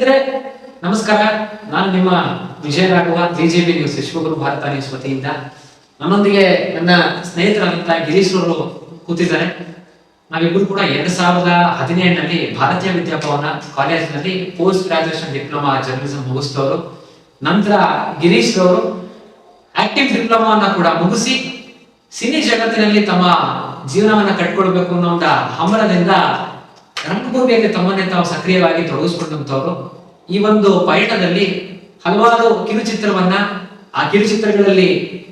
ಸ್ನೇಹಿತರೆ, ನಮಸ್ಕಾರ. ನಾನು ನಿಮ್ಮ ವಿಜಯ ರಾಘವ ಪಿ ನ್ಯೂಸ್ ವಿಶ್ವಗುರು ಭಾರತ ನ್ಯೂಸ್ ವತಿಯಿಂದ. ನನ್ನೊಂದಿಗೆ ನನ್ನ ಸ್ನೇಹಿತರಾದಂತಹ ಗಿರೀಶ್ ಅವರು ಕೂತಿದ್ದಾರೆ. ನಾವಿಬ್ಬರು ಕೂಡ ಎರಡ್ ಸಾವಿರದ ಹದಿನೇಳನಲ್ಲಿ ಭಾರತೀಯ ವಿದ್ಯಾಭವನ ಕಾಲೇಜಿನಲ್ಲಿ ಪೋಸ್ಟ್ ಗ್ರಾಜುಯೇಷನ್ ಡಿಪ್ಲೊಮಾ ಜರ್ನಲಿಸಂ ಮುಗಿಸಿದವರು. ನಂತರ ಗಿರೀಶ್ ಅವರು ಆಕ್ಟಿವ್ ಡಿಪ್ಲೊಮಾವನ್ನ ಕೂಡ ಮುಗಿಸಿ ಸಿನಿ ಜಗತ್ತಿನಲ್ಲಿ ತಮ್ಮ ಜೀವನವನ್ನ ಕಟ್ಕೊಳ್ಬೇಕು ಅನ್ನೋ ಹಂಬಲದಿಂದ ರಂಗಭೂಮಿಯಲ್ಲಿ ತಮ್ಮನ್ನೇ ತಾವು ಸಕ್ರಿಯವಾಗಿ ತೊಡಗಿಸ್ಕೊಂಡಂತವರು ಈ ಒಂದು ಪಯಣದಲ್ಲಿ ಹಲವಾರು ಕಿರುಚಿತ್ರವನ್ನ ಆ ಕಿರುಚಿತ್ರಗಳಲ್ಲಿ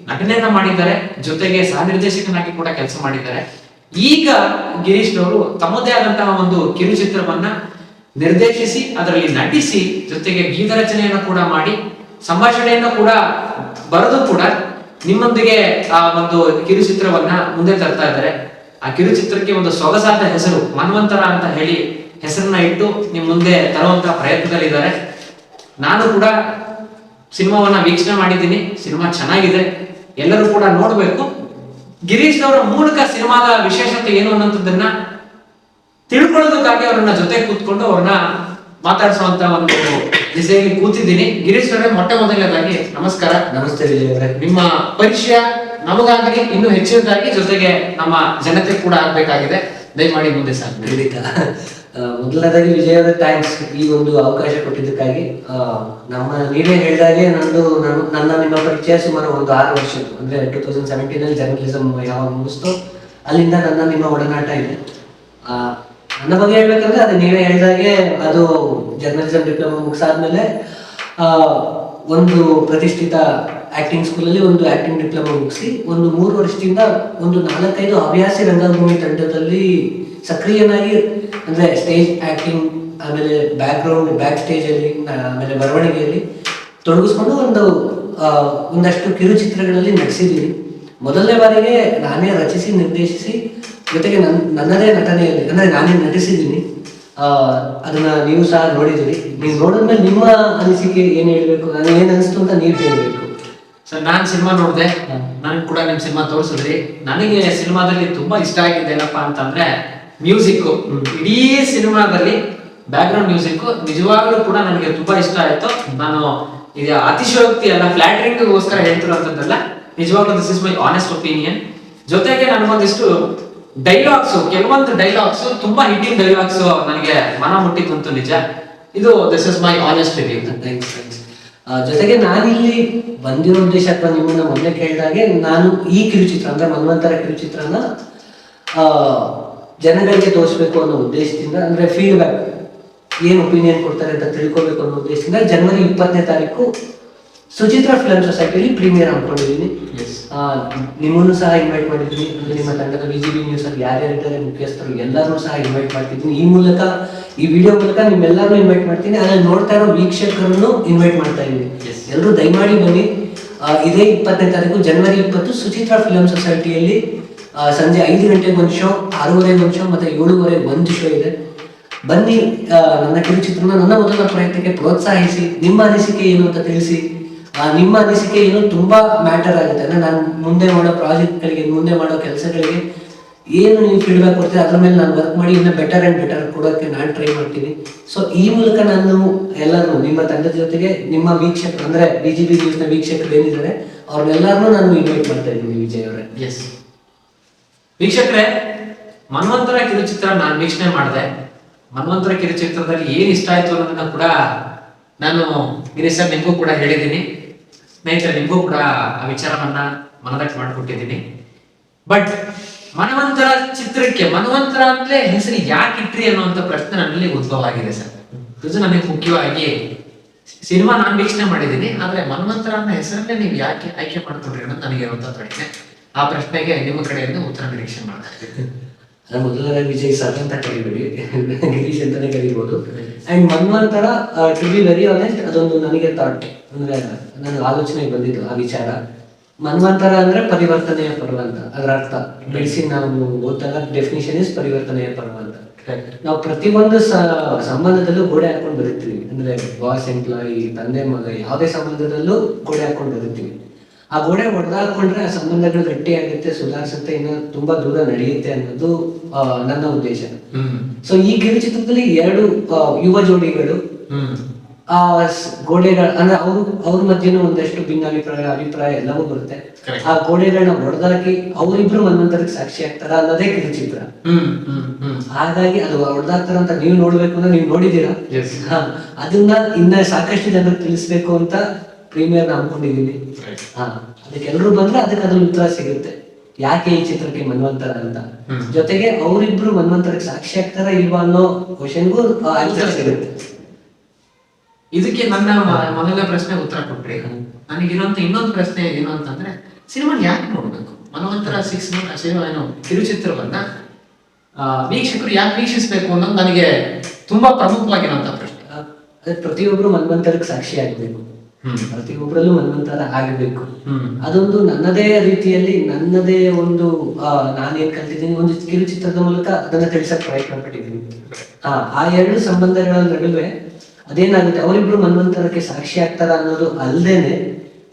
ನಟನೆಯನ್ನ ಮಾಡಿದ್ದಾರೆ. ಜೊತೆಗೆ ಸಹ ನಿರ್ದೇಶಕನಾಗಿ ಕೂಡ ಕೆಲಸ ಮಾಡಿದ್ದಾರೆ. ಈಗ ಗಿರೀಶ್ ಅವರು ತಮ್ಮದೇ ಆದಂತಹ ಒಂದು ಕಿರುಚಿತ್ರವನ್ನ ನಿರ್ದೇಶಿಸಿ, ಅದರಲ್ಲಿ ನಟಿಸಿ, ಜೊತೆಗೆ ಗೀತ ರಚನೆಯನ್ನು ಕೂಡ ಮಾಡಿ, ಸಂಭಾಷಣೆಯನ್ನು ಕೂಡ ಬರೆದು ಕೂಡ ನಿಮ್ಮೊಂದಿಗೆ ಆ ಒಂದು ಕಿರುಚಿತ್ರವನ್ನ ಮುಂದೆ ತರ್ತಾ ಇದ್ದಾರೆ. ಆ ಕಿರುಚಿತ್ರಕ್ಕೆ ಒಂದು ಸೊಗಸಾದ ಹೆಸರು ಮನ್ವಂತರ ಅಂತ ಹೇಳಿ ಹೆಸರನ್ನ ಇಟ್ಟು ನಿಮ್ ಮುಂದೆ ತರುವಂತ ಪ್ರಯತ್ನದಲ್ಲಿದ್ದಾರೆ. ನಾನು ಕೂಡ ಸಿನಿಮಾವನ್ನ ವೀಕ್ಷಣೆ ಮಾಡಿದ್ದೀನಿ ಸಿನಿಮಾ ಚೆನ್ನಾಗಿದೆ ಎಲ್ಲರೂ ಕೂಡ ನೋಡಬೇಕು. ಗಿರೀಶ್ ಅವರ ಮೂಲಕ ಸಿನಿಮಾದ ವಿಶೇಷತೆ ಏನು ಅನ್ನೋದನ್ನ ತಿಳ್ಕೊಳ್ಳೋದಕ್ಕಾಗಿ ಅವರನ್ನ ಜೊತೆ ಕೂತ್ಕೊಂಡು ಅವ್ರನ್ನ ಮಾತಾಡಿಸುವಂತ ಒಂದು ದಿಸೆಯಲ್ಲಿ ಕೂತಿದ್ದೀನಿ. ಗಿರೀಶ್ ಅವರೇ ಮೊಟ್ಟ ಮೊದಲನೇದಾಗಿ ನಮಸ್ಕಾರ. ನಮಸ್ತೆ ವಿಜಯ್ ಅವರೇ. ನಿಮ್ಮ ಪರಿಚಯ ನಮಗಾಗಲಿ ಇನ್ನೂ ಹೆಚ್ಚಿನದಾಗಿ ಜೊತೆಗೆ ನಮ್ಮ ಜನತೆ ಕೂಡ ಆಗ್ಬೇಕಾಗಿದೆ. ದಯಮಾಡಿ ಮುಂದೆ ಸಾಕು ಖಂಡಿತ. ಮೊದಲನೇದಾಗಿ ವಿಜಯದ ಥ್ಯಾಂಕ್ಸ್ ಈ ಒಂದು ಅವಕಾಶ ಕೊಟ್ಟಿದ್ದಕ್ಕಾಗಿ. ನಮ್ಮ ನೀವೇ ಹೇಳಿದಾಗೆ ನಂದು ನನ್ನ ನನ್ನ ನಿಮ್ಮ ಪರಿಚಯ ಸುಮಾರು ಒಂದು ಆರು ವರ್ಷ ಅಂದ್ರೆ ಟೂ ತೌಸಂಡ್ ಸೆವೆಂಟೀನ್ ಅಲ್ಲಿ ಜರ್ನಲಿಸಮ್ ಯಾವಾಗ ಮುಗಿಸ್ತು, ಅಲ್ಲಿಂದ ನನ್ನ ನಿಮ್ಮ ಒಡನಾಟ ಇದೆ. ನನ್ನ ಬಗ್ಗೆ ಹೇಳ್ಬೇಕಂದ್ರೆ ಅದು ನೀವೇ ಹೇಳಿದಾಗೆ ಅದು ಜರ್ನಲಿಸಮ್ ಡಿಪ್ಲೊಮಾ ಮುಗಿಸಾದ್ಮೇಲೆ ಒಂದು ಪ್ರತಿಷ್ಠಿತ ಆಕ್ಟಿಂಗ್ ಸ್ಕೂಲಲ್ಲಿ ಒಂದು ಆಕ್ಟಿಂಗ್ ಡಿಪ್ಲೊಮಾ ಮುಗಿಸಿ ಒಂದು ಮೂರು ವರ್ಷದಿಂದ ಒಂದು ನಾಲ್ಕೈದು ಹವ್ಯಾಸಿ ರಂಗಭೂಮಿ ತಂಡದಲ್ಲಿ ಸಕ್ರಿಯನಾಗಿ, ಅಂದರೆ ಸ್ಟೇಜ್ ಆ್ಯಕ್ಟಿಂಗ್ ಆಮೇಲೆ ಬ್ಯಾಕ್ ಗ್ರೌಂಡ್ ಬ್ಯಾಕ್ ಸ್ಟೇಜಲ್ಲಿ ಆಮೇಲೆ ಬರವಣಿಗೆಯಲ್ಲಿ ತೊಡಗಿಸ್ಕೊಂಡು ಒಂದು ಒಂದಷ್ಟು ಕಿರುಚಿತ್ರಗಳಲ್ಲಿ ನಟಿಸಿದ್ದೀನಿ. ಮೊದಲನೇ ಬಾರಿಗೆ ನಾನೇ ರಚಿಸಿ, ನಿರ್ದೇಶಿಸಿ, ಜೊತೆಗೆ ನನ್ನ ನನ್ನದೇ ನಟನೆಯಲ್ಲಿ, ಅಂದರೆ ನಾನೇ ನಟಿಸಿದ್ದೀನಿ. ಅದನ್ನ ನೀವು ಸಹ ನೋಡಿದ್ದೀರಿ. ನೀವು ನೋಡಿದ್ಮೇಲೆ ನಿಮ್ಮ ಅನಿಸಿಕೆ ಏನು ಹೇಳ್ಬೇಕು? ನಾನು ಏನು ಅನಿಸ್ತು ಅಂತ ನೀವು ಹೇಳ್ಬೇಕು. ಸರ್ ನಾನು ಸಿನಿಮಾ ನೋಡಿದೆ. ನನಗೆ ಕೂಡ ನಿಮ್ಮ ಸಿನಿಮಾ ತೋರಿಸಿದ್ರಿ. ನನಗೆ ಸಿನಿಮಾದಲ್ಲಿ ತುಂಬಾ ಇಷ್ಟ ಆಗಿದೆ ಏನಪ್ಪಾ ಅಂತಂದ್ರೆ ಮ್ಯೂಸಿಕ್. ಇಡೀ ಸಿನಿಮಾದಲ್ಲಿ ಬ್ಯಾಕ್ ಗ್ರೌಂಡ್ ಮ್ಯೂಸಿಕ್ ನಿಜವಾಗ್ಲೂ ಕೂಡ ನನಗೆ ತುಂಬಾ ಇಷ್ಟ ಆಯ್ತು. ನಾನು ಇದು ಅತಿಶಯೋಕ್ತಿ ಅಲ್ಲ ಫ್ಲಾಟ್ರಿಂಗ್ ಗೋಸ್ಕರ ಹೇಳ್ತಿರೋಂಥದ್ದಲ್ಲ ನಿಜವಾಗ್ಲೂ this is my honest opinion ಜೊತೆಗೆ ನನಗೊಂದಿಷ್ಟು ಡೈಲಾಗ್ಸ್ ಕೆಲವೊಂದು ಡೈಲಾಗ್ಸ್ ತುಂಬಾ ಹಿಟ್ಟಿನ ಡೈಲಾಗ್ಸ್ ನನಗೆ ಮನ ಮುಟ್ಟಿದ್ದಂತೂ ನಿಜ. ಇದು this is my honest review thanks thanks ಜೊತೆಗೆ ನಾನಿಲ್ಲಿ ಬಂದಿರೋ ಉದ್ದೇಶ ಅಥವಾ ನಿಮ್ಮನ್ನ ಮೊದಲೇ ಕೇಳಿದಾಗೆ ನಾನು ಈ ಕಿರುಚಿತ್ರ, ಅಂದ್ರೆ ಮನ್ವಂತರ ಕಿರುಚಿತ್ರನ ಜನಗಳಿಗೆ ತೋರಿಸ್ಬೇಕು ಅನ್ನೋ ಉದ್ದೇಶದಿಂದ, ಅಂದ್ರೆ ಫೀಡ್ಬ್ಯಾಕ್ ಏನು ಒಪಿನಿಯನ್ ಕೊಡ್ತಾರೆ ಅಂತ ತಿಳ್ಕೊಬೇಕು ಅನ್ನೋ ಉದ್ದೇಶದಿಂದ ಜನವರಿ ಇಪ್ಪತ್ತನೇ ತಾರೀಕು ಸುಚಿತ್ರಾ ಫಿಲಂ ಸೊಸೈಟಿಯಲ್ಲಿ ಪ್ರೀಮಿಯರ್. ಆ, ನಿಮ್ಮನ್ನು ಸಹ ಇನ್ವೈಟ್ ಮಾಡಿದ್ದೀನಿ ಅಂದ್ರೆ ನಿಮ್ಮ ತಂಡದ ಬಿಜಿಬಿ ನ್ಯೂಸ್ ಅಲ್ಲಿ ಯಾರ್ಯಾರಿದ್ದಾರೆ ಮುಖ್ಯಸ್ಥರು ಎಲ್ಲರನ್ನೂ ಸಹ ಇನ್ವೈಟ್ ಮಾಡ್ತಿದ್ದೀನಿ. ಈ ಮೂಲಕ ಈ ವಿಡಿಯೋ ಮೂಲಕ ನಿಮ್ಮೆಲ್ಲರನ್ನೂ ಇನ್ವೈಟ್ ಮಾಡ್ತೀನಿ. ಅದನ್ನು ನೋಡ್ತಾ ಇರೋ ವೀಕ್ಷಕರನ್ನು ಇನ್ವೈಟ್ ಮಾಡ್ತಾ ಇದ್ದೀನಿ. ಎಲ್ಲರೂ ದಯಮಾಡಿ ಬನ್ನಿ. ಇದೇ ಇಪ್ಪತ್ತನೇ ತಾರೀಕು ಜನವರಿ ಇಪ್ಪತ್ತು ಸುಚಿತ್ರ ಫಿಲಂ ಸೊಸೈಟಿಯಲ್ಲಿ ಸಂಜೆ ಐದು ಗಂಟೆಗೆ ಒಂದು ಶೋ ಆರೂವರೆಗೆ ಒಂದು ಶೋ ಮತ್ತೆ ಏಳುವರೆಗೆ ಒಂದು ಶೋ ಇದೆ. ಬನ್ನಿ ನನ್ನ ಕಿರುಚಿತ್ರನ ನನ್ನ ಮೊದಲ ಪ್ರಯತ್ನಕ್ಕೆ ಪ್ರೋತ್ಸಾಹಿಸಿ ನಿಮ್ಮ ಅನಿಸಿಕೆ ಏನು ಅಂತ ತಿಳಿಸಿ. ನಿಮ್ಮ ಅನಿಸಿಕೆ ಏನು ತುಂಬಾ ಮ್ಯಾಟರ್ ಆಗುತ್ತೆ. ಅಂದ್ರೆ ನಾನು ಮುಂದೆ ಮಾಡೋ ಪ್ರಾಜೆಕ್ಟ್ಗಳಿಗೆ ಮುಂದೆ ಮಾಡೋ ಕೆಲಸಗಳಿಗೆ ಏನು ನೀವು ಫೀಡ್ಬ್ಯಾಕ್ ಕೊಡ್ತೀರಿ, ಅದ್ರ ಮೇಲೆ ನಾನು ವರ್ಕ್ ಮಾಡಿ ಇನ್ನೂ ಬೆಟರ್ ಅಂಡ್ ಬೆಟರ್ ಕೊಡೋಕ್ಕೆ ನಾನು ಟ್ರೈ ಮಾಡ್ತೀನಿ. ಸೊ ಈ ಮೂಲಕ ನಾನು ಎಲ್ಲರೂ ನಿಮ್ಮ ತಂಡದ ಜೊತೆಗೆ ನಿಮ್ಮ ವೀಕ್ಷಕರು, ಅಂದ್ರೆ ಬಿ ಜಿ ಬಿ ನ್ಯೂಸ್ನ ವೀಕ್ಷಕರು ಏನಿದ್ದಾರೆ ಅವ್ರನ್ನೆಲ್ಲರನ್ನೂ ನಾನು ಇನ್ವೈಟ್ ಮಾಡ್ತಾ ಇದ್ದೀನಿ ವಿಜಯ್ ಅವರೇ. ಎಸ್ ವೀಕ್ಷಕರೇ, ಮನ್ವಂತರ ಕಿರುಚಿತ್ರ ನಾನು ವೀಕ್ಷಣೆ ಮಾಡಿದೆ. ಮನ್ವಂತರ ಕಿರುಚಿತ್ರದಲ್ಲಿ ಏನು ಇಷ್ಟ ಆಯ್ತು ಅನ್ನೋದನ್ನ ಕೂಡ ನಾನು ಗಿರೀಶ್ ಸರ್ ನಿಮಗೂ ಕೂಡ ಹೇಳಿದ್ದೀನಿ. ಸ್ನೇಹಿತರೆ, ನಿಮಗೂ ಕೂಡ ಆ ವಿಚಾರವನ್ನ ಮನದಟ್ಟು ಮಾಡಿಕೊಟ್ಟಿದ್ದೀನಿ. ಬಟ್ ಮನವಂತರ ಚಿತ್ರಕ್ಕೆ, ಮನವಂತರ ಅಂತಲೇ ಹೆಸರು ಯಾಕೆ ಇಟ್ರಿ ಅನ್ನುವಂಥ ಪ್ರಶ್ನೆ ನನ್ನಲ್ಲಿ ಉದ್ಭವ ಆಗಿದೆ ಸರ್. ಇದು ನನಗೆ ಮುಖ್ಯವಾಗಿ ಸಿನಿಮಾ ನಾನು ವೀಕ್ಷಣೆ ಮಾಡಿದ್ದೀನಿ, ಆದ್ರೆ ಮನ್ವಂತರ ಅನ್ನೋ ಹೆಸರನ್ನೇ ನೀವು ಯಾಕೆ ಆಯ್ಕೆ ಮಾಡ್ಕೊಂಡ್ರಿ ಅನ್ನೋದು ನನಗೆ ಇರುವಂತ ಪ್ರಶ್ನೆ. ಆ ಪ್ರಶ್ನೆಗೆ ನಿಮ್ಮ ಕಡೆಯಿಂದ ಉತ್ತರ ನಿರೀಕ್ಷೆ ಮಾಡ್ತಾ ಇದ್ದೀನಿ. ಅದ್ರ ಮೊದಲನೇ ವಿಜಯ್ ಸರ್ ಅಂತ ಕರಿಬೇಡಿ. ಗಿರೀಶ್ ಅಂತಾನೆ ಕರಿಬಹುದು and Manvantara to be very honest ಅದೊಂದು ನನಗೆ ಥಾಟ್ ಅಂದ್ರೆ ನನಗೆ ಆಲೋಚನೆ ಬಂದಿದ್ದು ಆ ವಿಚಾರ. ಮನ್ವಂತರ ಅಂದ್ರೆ ಪರಿವರ್ತನೆಯ ಪರ್ವ ಅಂತ ಅದರ ಅರ್ಥ. ಬೆಳೆಸಿ ನಾವು ಓದ್ದಾಗ ಡೆಫಿನಿಷನ್ ಇಸ್ ಪರಿವರ್ತನೆಯ ಪರ್ವ ಅಂತ ನಾವು ಪ್ರತಿಯೊಂದು ಸಂಬಂಧದಲ್ಲೂ ಗೋಡೆ ಹಾಕೊಂಡು ಬರುತ್ತೀವಿ ಅಂದ್ರೆ ಬಾಸ್ ಎಂಪ್ಲಾಯಿ ತಂದೆ, ಮಗ, ಯಾವುದೇ ಸಂಬಂಧದಲ್ಲೂ ಗೋಡೆ ಹಾಕೊಂಡು ಬರುತ್ತೀವಿ ಆ ಗೋಡೆ ಒಡೆದಾಕೊಂಡ್ರೆ ಆ ಸಂಬಂಧಗಳು ಗಟ್ಟಿಯಾಗುತ್ತೆ ಸುಧಾರಿಸುತ್ತೆ ಇನ್ನು ತುಂಬಾ ದೂರ ನಡೆಯುತ್ತೆ ಅನ್ನೋದು ನನ್ನ ಉದ್ದೇಶ. ಸೊ ಈ ಕಿರುಚಿತ್ರದಲ್ಲಿ ಎರಡು ಯುವ ಜೋಡಿಗಳು ಆ ಗೋಡೆಗಳ ಅಂದ್ರೆ ಅವರು ಅವ್ರ ಮಧ್ಯನೂ ಒಂದಷ್ಟು ಭಿನ್ನಾಭಿಪ್ರಾಯ ಅಭಿಪ್ರಾಯ ಎಲ್ಲವೂ ಬರುತ್ತೆ. ಆ ಗೋಡೆಗಳನ್ನ ಹೊಡೆದಾಕಿ ಅವರಿಬ್ರು ಒಂದೊಂದರಕ್ಕೆ ಸಾಕ್ಷಿ ಆಗ್ತಾರ ಅನ್ನೋದೇ ಕಿರುಚಿತ್ರ. ಹಾಗಾಗಿ ಅದು ಹೊಡೆದಾಗ್ತಾರ ಅಂತ ನೀವು ನೋಡ್ಬೇಕು ಅಂದ್ರೆ ನೀವು ನೋಡಿದೀರಾ ಅದನ್ನ ಇನ್ನ ಸಾಕಷ್ಟು ಜನರಿಗೆ ತಿಳಿಸ್ಬೇಕು ಅಂತ ಪ್ರೀಮಿಯರ್ ಅನ್ಕೊಂಡಿದೀನಿ. ಹಾ ಅದಕ್ಕೆ ಎಲ್ರು ಬಂದ್ರೆ ಅದಕ್ಕೆ ಅದ್ರ ಉತ್ತರ ಸಿಗುತ್ತೆ. ಯಾಕೆ ಈ ಚಿತ್ರಕ್ಕೆ ಮನ್ವಂತರ ಅಂತ? ಜೊತೆಗೆ ಅವರಿಬ್ರು ಮನ್ವಂತರಕ್ಕೆ ಸಾಕ್ಷಿ ಆಗ್ತಾರ ಇಲ್ವಾ ಅನ್ನೋ ಕ್ವಶನ್ಗೂ ಆನ್ಸರ್ ಸಿಗುತ್ತೆ. ಇದಕ್ಕೆ ನನ್ನ ಮೊದಲ ಪ್ರಶ್ನೆ ಉತ್ತರ ಕೊಟ್ರಿ. ನನಗಿರುವಂತ ಇನ್ನೊಂದು ಪ್ರಶ್ನೆ ಏನು ಅಂತಂದ್ರೆ ಸಿನಿಮಾ ಯಾಕೆ ನೋಡ್ಬೇಕು? ಮನ್ವಂತರ ಸಿಕ್ಸ್ ಸಿನಿಮಾ ಏನು ಕಿರುಚಿತ್ರವನ್ನ ಆ, ವೀಕ್ಷಕರು ಯಾಕೆ ವೀಕ್ಷಿಸ್ಬೇಕು ಅನ್ನೋದು ನನಗೆ ತುಂಬಾ ಪ್ರಮುಖವಾಗಿರುವಂತ ಪ್ರಶ್ನೆ. ಪ್ರತಿಯೊಬ್ರು ಮನ್ವಂತರಕ್ಕೆ ಸಾಕ್ಷಿ ಆಗ್ಬೇಕು. ಪ್ರತಿಯೊಬ್ಬರಲ್ಲೂ ಮನ್ವಂತರ ಆಗಬೇಕು. ಅದೊಂದು ನನ್ನದೇ ರೀತಿಯಲ್ಲಿ ನನ್ನದೇ ಒಂದು ನಾನು ನಾನೇನ್ ಕಲ್ತಿದ್ದೀನಿ ಒಂದು ಕಿರುಚಿತ್ರದ ಮೂಲಕ ಅದನ್ನ ತಿಳಿಸಕ್ ಪ್ರಯತ್ನ ಪಟ್ಟಿದ್ದೀನಿ ಆ ಆ ಎರಡು ಸಂಬಂಧಗಳ ನಡುವೆ ಅದೇನಾಗುತ್ತೆ ಅವರಿಬ್ರು ಮನ್ವಂತರಕ್ಕೆ ಸಾಕ್ಷಿ ಆಗ್ತಾರ ಅನ್ನೋದು ಅಲ್ಲದೇನೆ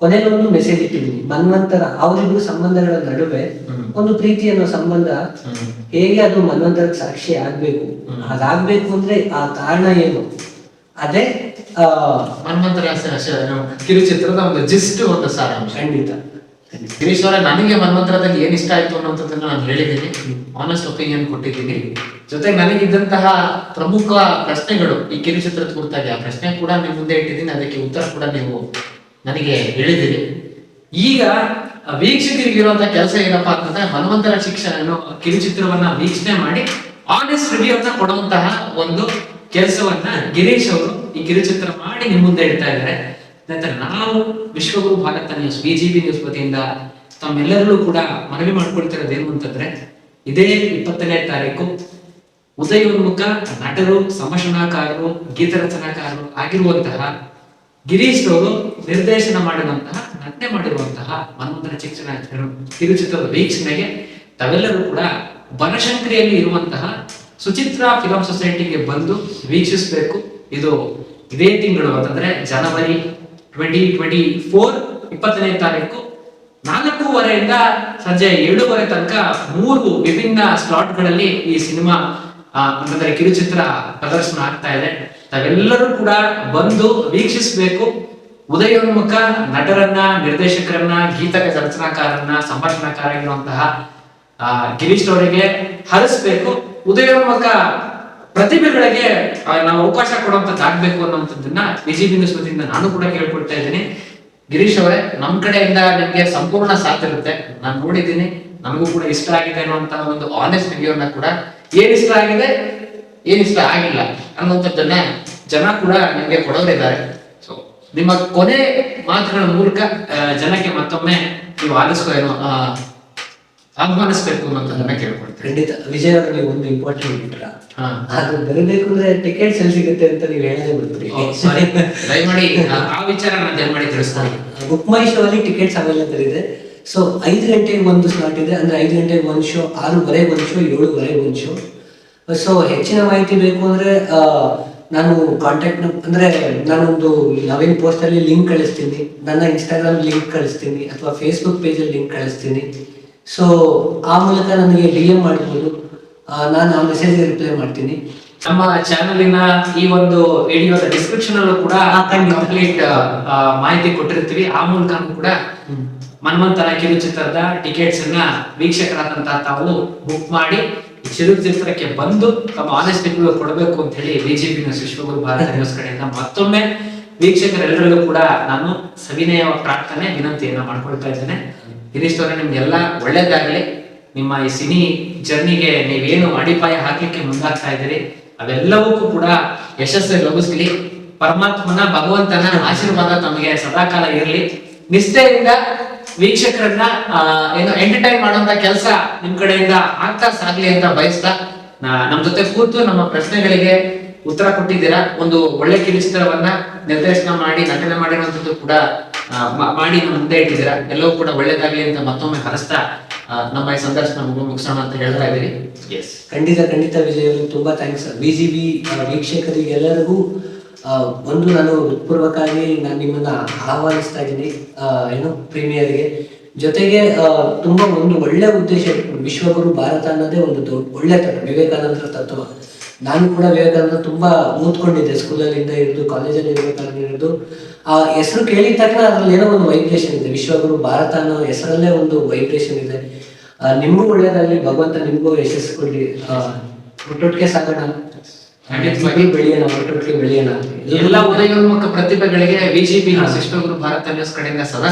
ಕೊನೆಯಲ್ಲಿ ಒಂದು ಮೆಸೇಜ್ ಇಟ್ಟಿದ್ದೀನಿ. ಮನ್ವಂತರ ಅವರಿಬ್ರು ಸಂಬಂಧಗಳ ನಡುವೆ ಒಂದು ಪ್ರೀತಿ ಅನ್ನೋ ಸಂಬಂಧ ಹೇಗೆ ಅದು ಮನ್ವಂತರಕ್ಕೆ ಸಾಕ್ಷಿ ಆಗ್ಬೇಕು. ಅದಾಗ್ಬೇಕು ಅಂದ್ರೆ ಆ ಕಾರಣ ಏನು? ಅದೇ ಏನು ಕಿರುಚಿತ್ರದ ಒಂದು ಜಿಸ್ಟ್ ಒಂದು ಸಾರಾಂಶ. ಖಂಡಿತ. ಗಿರೀಶ್ ಅವರೇ ನನಗೆ ಮನ್ವಂತರದಲ್ಲಿ ಏನ್ ಇಷ್ಟ ಆಯ್ತು ಅನ್ನೋಂಥದ್ದನ್ನ ನಾನು ಹೇಳಿದ್ದೀನಿ. ಆನೆಸ್ಟ್ ಒಪಿನಿಯನ್ ಕೊಟ್ಟಿದ್ದೀನಿ. ಜೊತೆಗೆ ನನಗಿದ್ದಂತಹ ಪ್ರಮುಖ ಪ್ರಶ್ನೆಗಳು ಈ ಕಿರುಚಿತ್ರದ ಕುರಿತಾಗಿ ಆ ಪ್ರಶ್ನೆ ಕೂಡ ನೀವು ಮುಂದೆ ಇಟ್ಟಿದ್ದೀನಿ ಅದಕ್ಕೆ ಉತ್ತರ ಕೂಡ ನೀವು ನನಗೆ ಹೇಳಿದ್ದೀರಿ. ಈಗ ವೀಕ್ಷಕರಿಗೆ ಇರುವಂತಹ ಕೆಲಸ ಏನಪ್ಪಾ ಅಂತಂದ್ರೆ ಹನುಮಂತರ ಶಿಕ್ಷಣ ಅನ್ನೋ ಕಿರುಚಿತ್ರವನ್ನ ವೀಕ್ಷಣೆ ಮಾಡಿ ಆನೆಸ್ಟ್ ರಿವ್ಯೂ ಅಂತ ಕೊಡುವಂತಹ ಒಂದು ಕೆಲಸವನ್ನ ಗಿರೀಶ್ ಅವರು ಈ ಕಿರುಚಿತ್ರ ಮಾಡಿ ನಿಮ್ಮ ಮುಂದೆ ಇಡ್ತಾ ಇದ್ದಾರೆ. ನಂತರ ನಾವು ವಿಶ್ವಗುರು ಭಾರತ ನ್ಯೂಸ್ ಬಿಜಿಬಿ ನ್ಯೂಸ್ ವತಿಯಿಂದ ತಮ್ಮೆಲ್ಲರಲ್ಲೂ ಕೂಡ ಮನವಿ ಮಾಡ್ಕೊಳ್ತಿರೋದು ಏನು ಅಂತಂದ್ರೆ, ಇದೇ ಇಪ್ಪತ್ತನೇ ತಾರೀಕು ಉದಯೋನ್ಮುಖ ನಟರು ಸಂಭಾಷಣಾಕಾರರು ಗೀತರಚನಾಕಾರರು ಆಗಿರುವಂತಹ ಗಿರೀಶ್ ಅವರು ನಿರ್ದೇಶನ ಮಾಡಿರುವಂತಹ, ನಟನೆ ಮಾಡಿರುವಂತಹ ಮನೋಂದರ ಶಿಕ್ಷಣ ಕಿರುಚಿತ್ರದ ವೀಕ್ಷಣೆಗೆ ತಾವೆಲ್ಲರೂ ಕೂಡ ಬನಶಂಕರಿಯಲ್ಲಿ ಇರುವಂತಹ ಸುಚಿತ್ರ ಫಿಲಂ ಸೊಸೈಟಿಗೆ ಬಂದು ವೀಕ್ಷಿಸಬೇಕು. ಇದು ಇದೇ ತಿಂಗಳು ಅಂತಂದ್ರೆ ಜನವರಿ ಟ್ವೆಂಟಿ ಟ್ವೆಂಟಿ ಫೋರ್ ಇಪ್ಪತ್ತನೇ ತಾರೀಕು. ನಾಲ್ಕೂವರೆಯಿಂದ ಸಂಜೆ ಏಳುವರೆ ತನಕ ಮೂರು ವಿಭಿನ್ನ ಸ್ಲಾಟ್ಗಳಲ್ಲಿ ಈ ಸಿನಿಮಾ ಅಂತಂದ್ರೆ ಕಿರುಚಿತ್ರ ಪ್ರದರ್ಶನ ಆಗ್ತಾ ಇದೆ. ತಾವೆಲ್ಲರೂ ಕೂಡ ಬಂದು ವೀಕ್ಷಿಸಬೇಕು. ಉದಯೋನ್ಮುಖ ನಟರನ್ನ, ನಿರ್ದೇಶಕರನ್ನ, ಗೀತಕ ರಚನಾಕಾರರನ್ನ ಸಂಭಾಷಣಾಕಾರ ಎನ್ನುವಂತಹ ಗಿರೀಶ್ ಅವರಿಗೆ ಹರಿಸ್ಬೇಕು. ಉದಯೋನ್ಮುಖ ಪ್ರತಿಭೆಗಳಿಗೆ ನಾವು ಅವಕಾಶ ಕೊಡುವಂತದ್ದಾಗಬೇಕು ಅನ್ನುವಂಥದ್ದನ್ನ ಬಿಜೆಪಿ ನ್ಯೂಸ್ ವತಿಯಿಂದ ನಾನು ಕೂಡ ಕೇಳ್ಕೊಳ್ತಾ ಇದ್ದೀನಿ. ಗಿರೀಶ್ ಅವರೇ ನಮ್ಮ ಕಡೆಯಿಂದ ನಿಮಗೆ ಸಂಪೂರ್ಣ ಸಾಥ್ ಇರುತ್ತೆ. ನಾನು ನೋಡಿದ್ದೀನಿ, ನಮಗೂ ಕೂಡ ಇಷ್ಟ ಆಗಿದೆ ಅನ್ನುವಂತ ಒಂದು ಆನೆಸ್ಟ್ ರಿವ್ಯೂನ ಕೂಡ ಏನ್ ಇಷ್ಟ ಆಗಿದೆ, ಏನ್ ಇಷ್ಟ ಆಗಿಲ್ಲ ಅನ್ನುವಂಥದ್ದನ್ನ ಜನ ಕೂಡ ನಿಮ್ಗೆ ಕೊಡೋರಿದ್ದಾರೆ. ಸೊ ನಿಮ್ಮ ಕೊನೆ ಮಾತುಗಳ ಮೂಲಕ ಜನಕ್ಕೆ ಮತ್ತೊಮ್ಮೆ ನೀವು ಆಲಿಸ್ಕೋ ಏನೋ ಆಹ್ವಾನಿಸ್ಬೇಕು ಅನ್ನೋದನ್ನ ಕೇಳ್ಕೊಳ್ತೀನಿ ಖಂಡಿತ. ವಿಜಯ್ ಅವರು ನೀವು ಒಂದು ಇಂಪಾರ್ಟೆಂಟ್ ಬಿಟ್ರ ಅದು ಬರಬೇಕು ಅಂದ್ರೆ ಟಿಕೆಟ್ಸ್ ಎಲ್ಲಿ ಸಿಗುತ್ತೆ ಅಂತ ನೀವು ಹೇಳದೆ ಬಿಡ್ತೀರಿ. ದಯಮಾಡಿ ಆ ವಿಚಾರ ನಾನು ದಯಮಾಡಿ ತಿಳಿಸ್ತೀನಿ ಬುಕ್ ಮೈ ಶೋ ಅಲ್ಲಿ ಟಿಕೆಟ್ಸ್ ಅವೈಲೇಬಲ್ ಇದೆ. ಸೊ ಐದು ಗಂಟೆಗೆ ಒಂದು ಸ್ಲಾಟ್ ಇದೆ. ಅಂದ್ರೆ ಐದು ಗಂಟೆಗೆ ಒಂದು ಶೋ ಆರೂವರೆಗೆ ಒಂದು ಶೋ ಏಳುವರೆಗೆ ಒಂದು ಶೋ ಸೊ ಹೆಚ್ಚಿನ ಮಾಹಿತಿ ಬೇಕು ಅಂದ್ರೆ ನಾನು ಕಾಂಟ್ಯಾಕ್ಟ್ ಅಂದ್ರೆ ನಾನೊಂದು ನವೀನ್ ಪೋಸ್ಟ್ ಅಲ್ಲಿ ಲಿಂಕ್ ಕಳಿಸ್ತೀನಿ. ನನ್ನ ಇನ್ಸ್ಟಾಗ್ರಾಮ್ ಲಿಂಕ್ ಕಳಿಸ್ತೀನಿ. ಅಥವಾ ಫೇಸ್ಬುಕ್ ಪೇಜ್ ಅಲ್ಲಿ ಲಿಂಕ್ ಕಳಿಸ್ತೀನಿ. ಸೊ ಆ ಮೂಲಕ ನನಗೆ ಡಿ ಎಂ ಮಾಡ್ಬೋದು ನಾನು ಆ ಮೆಸೇಜ್ ರಿಪ್ಲೈ ಮಾಡ್ತೀನಿ. ನಮ್ಮ ಚಾನಲಿನ ಈ ಒಂದು ವಿಡಿಯೋದ ಡಿಸ್ಕ್ರಿಪ್ಷನ್ ಅಲ್ಲೂ ಕೂಡ. ಕಂಪ್ಲೀಟ್ ಮಾಹಿತಿ ಕೊಟ್ಟಿರ್ತೀವಿ. ಆ ಮೂಲಕ ಕೂಡ ಮನ್ಮಂತರ ಕಿರುಚಿತ್ರದ ಟಿಕೆಟ್ಸ್ ಅನ್ನ ವೀಕ್ಷಕರಾದಂತಹ ತಾವು ಬುಕ್ ಮಾಡಿ ಚಿರುಚಿತ್ರಕ್ಕೆ ಬಂದು ತಮ್ಮ ಆನೆಸ್ಟ್ ಕೊಡಬೇಕು ಅಂತ ಹೇಳಿ ಬಿಜೆಪಿ ನ್ಯೂಸ್ ವಿಶ್ವಗುರು ಭಾರತ ನ್ಯೂಸ್ ಕಡೆಯಿಂದ ಮತ್ತೊಮ್ಮೆ ವೀಕ್ಷಕರೆಲ್ಲರಿಗೂ ಕೂಡ ನಾನು ಸವಿನಯ ಪ್ರಾರ್ಥನೆ, ವಿನಂತಿಯನ್ನು ಮಾಡ್ಕೊಳ್ತಾ ಇದ್ದೇನೆ. ಅವರೇ, ನಿಮ್ಗೆಲ್ಲ ಒಳ್ಳೇದಾಗ್ಲಿ. ನಿಮ್ಮ ಈ ಸಿನಿ ಜರ್ನಿಗೆ ನೀವೇನು ಅಡಿಪಾಯ ಹಾಕ್ಲಿಕ್ಕೆ ಮುಂದಾಗ್ತಾ ಇದ್ದೀರಿ, ಅವೆಲ್ಲವಕ್ಕೂ ಕೂಡ ಯಶಸ್ಸು ಲಭಿಸ್ಲಿ. ಪರಮಾತ್ಮನ, ಭಗವಂತನ ಆಶೀರ್ವಾದ ತಮಗೆ ಸದಾಕಾಲ ಇರಲಿ. ನಿಷ್ಠೆಯಿಂದ ವೀಕ್ಷಕರನ್ನ ಏನು ಎಂಟರ್ಟೈನ್ ಮಾಡುವಂತ ಕೆಲಸ ನಿಮ್ ಕಡೆಯಿಂದ ಆಗ್ತಾ ಸಾಗ್ಲಿ ಅಂತ ಬಯಸ್ತಾ ನಮ್ ಜೊತೆ ಕೂತು ನಮ್ಮ ಪ್ರಶ್ನೆಗಳಿಗೆ ಉತ್ತರ ಕೊಟ್ಟಿದ್ದೀರಾ? ಒಂದು ಒಳ್ಳೆ ಕಿರುಚಿತ್ರವನ್ನ ನಿರ್ದೇಶನ ಮಾಡಿ ನಟನೆ ಮಾಡಿರುವಂತದ್ದು ಕೂಡ ಮಾಡಿ ನಮ್ಮ ಮುಂದೆ ಇಟ್ಟಿದ್ದೀರಾ? ಎಲ್ಲವೂ ಕೂಡ ಒಳ್ಳೇದಾಗ್ಲಿ ಅಂತ ಮತ್ತೊಮ್ಮೆ ಹರಸ್ತಾ ನಮ್ಮ ಈ ಸಂದರ್ಶನ ಮುಗು- ಮುಗಿಸೋಣ ಅಂತ ಹೇಳ್ತಾ ಇದ್ದೀರಿ. ಎಸ್ ಖಂಡಿತ ಖಂಡಿತ ವಿಜಯ್ ಅವರು ತುಂಬಾ ಥ್ಯಾಂಕ್ಸ್ ಬಿ ಜಿ ಬಿ ವೀಕ್ಷಕರಿಗೆ ಎಲ್ಲರಿಗೂ ಒಂದು ನಾನು ಹೃತ್ಪೂರ್ವಕವಾಗಿ ನಾನು ನಿಮ್ಮನ್ನ ಆಹ್ವಾನಿಸ್ತಾ ಇದ್ದೀನಿ ಏನು ಪ್ರೀಮಿಯರ್ಗೆ. ಜೊತೆಗೆ ತುಂಬಾ ಒಂದು ಒಳ್ಳೆ ಉದ್ದೇಶ ವಿಶ್ವಗುರು ಭಾರತ ಅನ್ನೋದೇ ಒಂದು ದೊಡ್ಡ ಒಳ್ಳೆ ತತ್ವ ವಿವೇಕಾನಂದರ ತತ್ವ. ನಾನು ಕೂಡ ವಿವೇಕಾನಂದ ತುಂಬಾ ಓದ್ಕೊಂಡಿದ್ದೆ ಸ್ಕೂಲಲ್ಲಿಂದ ಹಿಡಿದು ಕಾಲೇಜಲ್ಲಿ ಇರಬೇಕಾದ್ರೆ ಹಿಡಿದು. ಆ ಹೆಸರು ಕೇಳಿದ ತಕ್ಷಣ ಅದ್ರಲ್ಲಿ ಏನೋ ಒಂದು ವೈಬ್ರೇಷನ್ ಇದೆ. ವಿಶ್ವಗುರು ಭಾರತ ಅನ್ನೋ ಹೆಸರಲ್ಲೇ ಒಂದು ವೈಬ್ರೇಷನ್ ಇದೆ. ನಿಮಗೂ ಒಳ್ಳೇದಾಗ್ಲಿ ಭಗವಂತ ನಿಮಗೂ ಯಶಸ್ಸು ಕೊಡ್ಲಿ. ಹುಟ್ಟೊಟ್ಟಿಗೆ ಸಾಗೋಣ ಖಂಡಿತವಾಗಿ. ಬೆಳೆಯೋಣ ಒಟ್ಟೊಟ್ಟಿಗೆ ಬೆಳೆಯೋಣ. ಎಲ್ಲ ಉದಯೋನ್ಮುಖ ಪ್ರತಿಭೆಗಳಿಗೆ ಬಿಜೆಪಿ ವಿಶ್ವಗುರು ಭಾರತ ನ್ಯೂಸ್ ಕಡೆಯಿಂದ ಸದಾ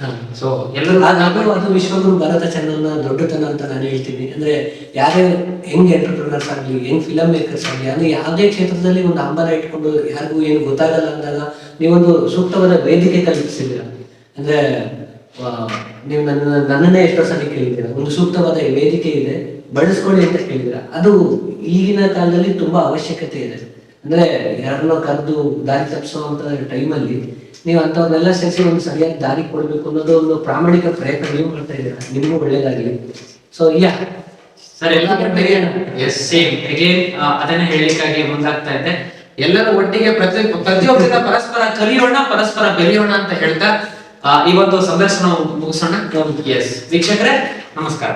ಹಾ. ಸೊ ಎಲ್ಲರೂ ಅದು ಅದು ವಿಶ್ವಗುರು ಭಾರತ ಚಾನಲ್ನ ದೊಡ್ಡತನ ಅಂತ ನಾನು ಹೇಳ್ತೀನಿ. ಅಂದ್ರೆ ಯಾರೇ ಹೆಂಗ್ ಎಂಟರ್ಪ್ರಿನರ್ಸ್ ಆಗ್ಲಿ ಹೆಂಗ್ ಫಿಲಮ್ ಮೇಕರ್ಸ್ ಆಗ್ಲಿ ಅಂದ್ರೆ ಯಾವುದೇ ಕ್ಷೇತ್ರದಲ್ಲಿ ಒಂದು ಹಂಬಲ ಇಟ್ಕೊಂಡು ಯಾರಿಗೂ ಏನು ಗೊತ್ತಾಗಲ್ಲ ಅಂದಾಗ ನೀವೊಂದು ಸೂಕ್ತವಾದ ವೇದಿಕೆ ಕಲ್ಪಿಸಿದ್ದೀರ. ಅಂದ್ರೆ ನೀವು ನನ್ನ ನನ್ನನ್ನೇ ಎಷ್ಟೋ ಸಲ ಕೇಳಿದ್ದೀರ. ಒಂದು ಸೂಕ್ತವಾದ ವೇದಿಕೆ ಇದೆ. ಬಳಸ್ಕೊಳ್ಳಿ ಅಂತ ಕೇಳಿದ್ರ. ಅದು ಈಗಿನ ಕಾಲದಲ್ಲಿ ತುಂಬಾ ಅವಶ್ಯಕತೆ ಇದೆ. ಅಂದ್ರೆ ಯಾರನ್ನೋ ಕರೆದು ದಾರಿ ತಪ್ಪಿಸುವಂತ ಟೈಮಲ್ಲಿ ನೀವು ಅಂತವ್ರನ್ನೆಲ್ಲ ಸೇರಿಸಿ ಒಂದು ಸರಿಯಾಗಿ ದಾರಿ ಕೊಡ್ಬೇಕು ಅನ್ನೋದು ಒಂದು ಪ್ರಾಮಾಣಿಕ ಪ್ರಯತ್ನ ನೀವು ಮಾಡ್ತಾ ಇದ್ದೀರಾ? ನಿಮಗೂ ಒಳ್ಳೇದಾಗಲಿ. So ya? ಸರ್ ಎಲ್ಲ ಎಸ್ ಸೇಮ್ ಅಗೇನ್ ಅದನ್ನ ಹೇಳಲಿಕ್ಕಾಗಿ ಮುಂದಾಗ್ತಾ ಇದೆ ಎಲ್ಲರೂ ಒಟ್ಟಿಗೆ ಪ್ರತಿ ಪ್ರತಿಯೊಬ್ಬರಿಂದ ಪರಸ್ಪರ ಕಲಿಯೋಣ ಪರಸ್ಪರ ಬೆಳೆಯೋಣ ಅಂತ ಹೇಳ್ತಾ ಈ ಒಂದು ಸಂದರ್ಶನ ಮುಗಿಸೋಣ. ಎಸ್ ವೀಕ್ಷಕರೇ ನಮಸ್ಕಾರ.